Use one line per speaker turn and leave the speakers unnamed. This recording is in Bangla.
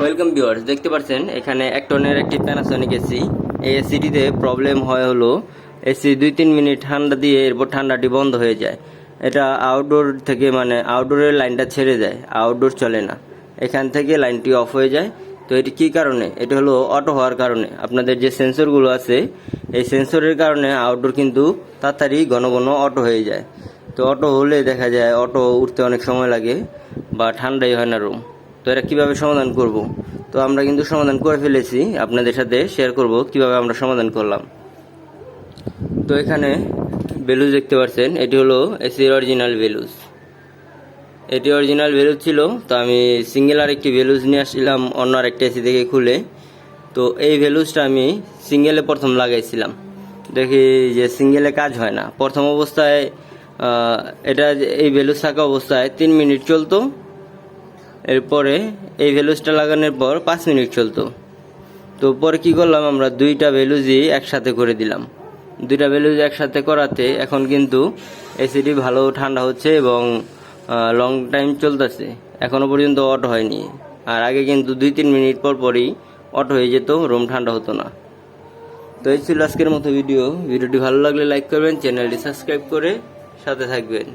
ওয়েলকাম ভিউয়ার্স দেখতে পাচ্ছেন, এখানে এক টনের একটি প্যানাসনিক এসি এই এসিটিতে প্রবলেম হয় হলো এসি দুই তিন মিনিট ঠান্ডা দিয়ে এরপর ঠান্ডাটি বন্ধ হয়ে যায়। এটা আউটডোর থেকে মানে আউটডোরের লাইনটা ছেড়ে যায় আউটডোর চলে না। এখান থেকে লাইনটি অফ হয়ে যায়। তো এটি কী কারণে? এটা হলো অটো হওয়ার কারণে। আপনাদের যে সেন্সরগুলো আছে, এই সেন্সরের কারণে আউটডোর কিন্তু তাড়াতাড়ি ঘন ঘন অটো হয়ে যায়। তো অটো হলে দেখা যায় অটো উঠতে অনেক সময় লাগে, বা ঠান্ডাই হয় না রুম তো এটা কীভাবে সমাধান করব? তো আমরা কিন্তু সমাধান করে ফেলেছি। আপনাদের সাথে শেয়ার করব কীভাবে আমরা সমাধান করলাম। তো এখানে বেলুজ দেখতে পাচ্ছেন, এটি হলো এসির অরিজিনাল বেলুজ এটি অরিজিনাল বেলুজ ছিল, তো আমি সিঙ্গেল আর একটি বেলুজ নিয়ে আসছিলাম, অন্য আরেকটা এসি থেকে খুলে। তো এই ভ্যালুজটা আমি সিঙ্গেলে প্রথম লাগাইছিলাম। দেখি যে সিঙ্গেলে কাজ হয় না। প্রথম অবস্থায় এটা এই ভ্যালুজ থাকা অবস্থায় তিন মিনিট চলতো। এরপরে এই ভ্যালুজটা লাগানোর পর পাঁচ মিনিট চলতো। তো পরে কী করলাম আমরা, দুইটা ভ্যালুজই একসাথে করে দিলাম। দুইটা ভ্যালুজ একসাথে করাতে এখন কিন্তু এসিডি ভালো, ঠান্ডা হচ্ছে এবং লং টাইম চলতেছে। এখনও পর্যন্ত অটো হয়নি। আর আগে কিন্তু দুই তিন মিনিট পর পরই অট হয়ে যেত, রুম ঠান্ডা হতো না। তো এই ছিল আজকের মতো ভিডিও। ভিডিওটি ভালো লাগলে লাইক করবেন, চ্যানেলটি সাবস্ক্রাইব করে সাথে থাকবেন।